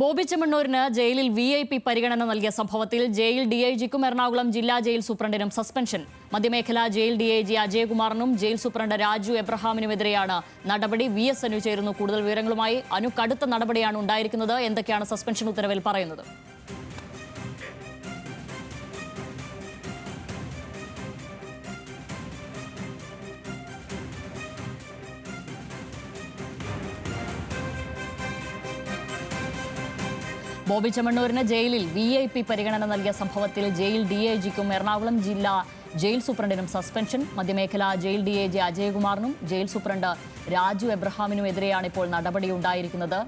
ബോബി ചെമ്മണ്ണൂരിന് ജയിലിൽ V I P പരിഗണന നൽകിയ സംഭവത്തിൽ ജയിൽ ഡി ഐ ജിക്കും എറണാകുളം ജില്ലാ ജയിൽ സൂപ്രണ്ടിനും സസ്പെൻഷൻ. മധ്യമേഖല ജയിൽ ഡി ഐ ജി അജയകുമാറിനും ജയിൽ സൂപ്രണ്ട് രാജു എബ്രഹാമിനുമെതിരെയാണ് നടപടി. വി എസ് അനു ചേരുന്നു കൂടുതൽ വിവരങ്ങളുമായി. അനു കടുത്ത നടപടിയാണ് ഉണ്ടായിരിക്കുന്നത്. എന്തൊക്കെയാണ് സസ്പെൻഷൻ ഉത്തരവിൽ പറയുന്നത്? ബോബി ചെമ്മണ്ണൂരിന് ജയിലിൽ വി ഐ പി പരിഗണന നൽകിയ സംഭവത്തിൽ ജയിൽ ഡി ഐ ജിക്കും എറണാകുളം ജില്ലാ ജയിൽ സൂപ്രണ്ടിനും സസ്പെൻഷൻ. മധ്യമേഖല ജയിൽ ഡി ഐ ജി അജയകുമാറിനും ജയിൽ സൂപ്രണ്ട് രാജു എബ്രഹാമിനും എബ്രഹാമിനുമെതിരെയാണ് ഇപ്പോൾ നടപടി ഉണ്ടായിരിക്കുന്നത്.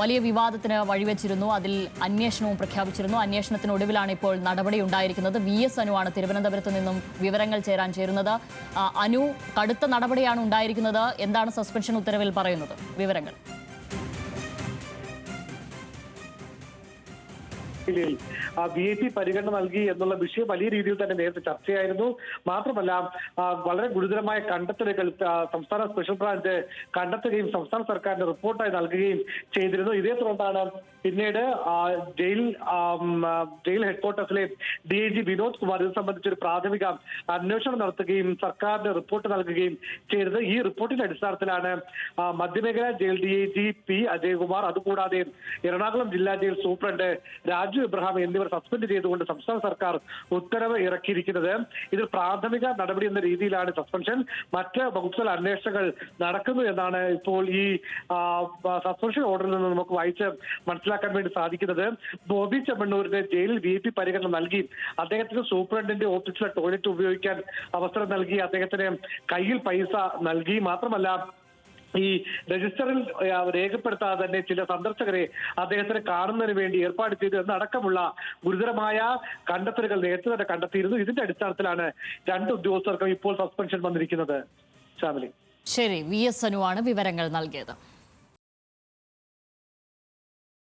വലിയ വിവാദത്തിന് വഴിവെച്ചിരുന്നു. അതിൽ അന്വേഷണവും പ്രഖ്യാപിച്ചിരുന്നു. അന്വേഷണത്തിനൊടുവിലാണ് ഇപ്പോൾ നടപടി ഉണ്ടായിരിക്കുന്നത്. വി എസ് അനുവാണ് തിരുവനന്തപുരത്ത് നിന്നും വിവരങ്ങൾ ചേരാൻ ചേരുന്നത്. അനു കടുത്ത നടപടിയാണ് ഉണ്ടായിരിക്കുന്നത്. എന്താണ് സസ്പെൻഷൻ ഉത്തരവിൽ പറയുന്നത്? വിവരങ്ങൾ. ജില്ലയിൽ വി ഐ പി പരിഗണന നൽകി എന്നുള്ള വിഷയം വലിയ രീതിയിൽ തന്നെ നേരത്തെ ചർച്ചയായിരുന്നു. മാത്രമല്ല വളരെ ഗുരുതരമായ കണ്ടെത്തലുകൾ സംസ്ഥാന സ്പെഷ്യൽ ബ്രാഞ്ച് കണ്ടെത്തുകയും സംസ്ഥാന സർക്കാരിന്റെ റിപ്പോർട്ടായി നൽകുകയും ചെയ്തിരുന്നു. ഇതേ തുടർന്നാണ് പിന്നീട് jail jail ഹെഡ്ക്വാർട്ടേഴ്സിലെ D I G Vinod Kumar ഇത് സംബന്ധിച്ചൊരു പ്രാഥമിക അന്വേഷണം നടത്തുകയും സർക്കാരിന് റിപ്പോർട്ട് നൽകുകയും ചെയ്തത് ഈ റിപ്പോർട്ടിന്റെ അടിസ്ഥാനത്തിലാണ് മധ്യമേഖല jail D I G P Ajaykumar അതുകൂടാതെ എറണാകുളം ജില്ലാ ജയിൽ സൂപ്രണ്ട് രാജു ഇബ്രഹാം എന്നിവർ സസ്പെൻഡ് ചെയ്തുകൊണ്ട് സംസ്ഥാന സർക്കാർ ഉത്തരവ് ഇറക്കിയിരിക്കുന്നത്. ഇത് പ്രാഥമിക നടപടി എന്ന രീതിയിലാണ് സസ്പെൻഷൻ. മറ്റ് വകുപ്പുതല അന്വേഷണങ്ങൾ നടക്കുന്നു എന്നാണ് ഇപ്പോൾ ഈ സസ്പെൻഷൻ ഓർഡറിൽ നിന്ന് നമുക്ക് വായിച്ച് മനസ്സിലാക്കാൻ വേണ്ടി സാധിക്കുന്നത്. ബോബി ചെമ്മണ്ണൂരിന് ജയിലിൽ വി പി പരിഗണന നൽകി. അദ്ദേഹത്തിന് സൂപ്രണ്ടിന്റെ ഓഫീസിലെ ടോയ്ലറ്റ് ഉപയോഗിക്കാൻ അവസരം നൽകി. അദ്ദേഹത്തിന് കയ്യിൽ പൈസ നൽകി. മാത്രമല്ല ഈ രജിസ്റ്ററിൽ രേഖപ്പെടുത്താതെ തന്നെ ചില സന്ദർശകരെ അദ്ദേഹത്തിന് കാണുന്നതിന് വേണ്ടി ഏർപ്പാട് ചെയ്തു എന്നടക്കമുള്ള ഗുരുതരമായ കണ്ടെത്തലുകൾ നേരത്തെ തന്നെ കണ്ടെത്തിയിരുന്നു. ഇതിന്റെ അടിസ്ഥാനത്തിലാണ് രണ്ട് ഉദ്യോഗസ്ഥർക്കും ഇപ്പോൾ സസ്പെൻഷൻ വന്നിരിക്കുന്നത്. ശരി വി എസ് അനുവാണ് വിവരങ്ങൾ നൽകിയത്.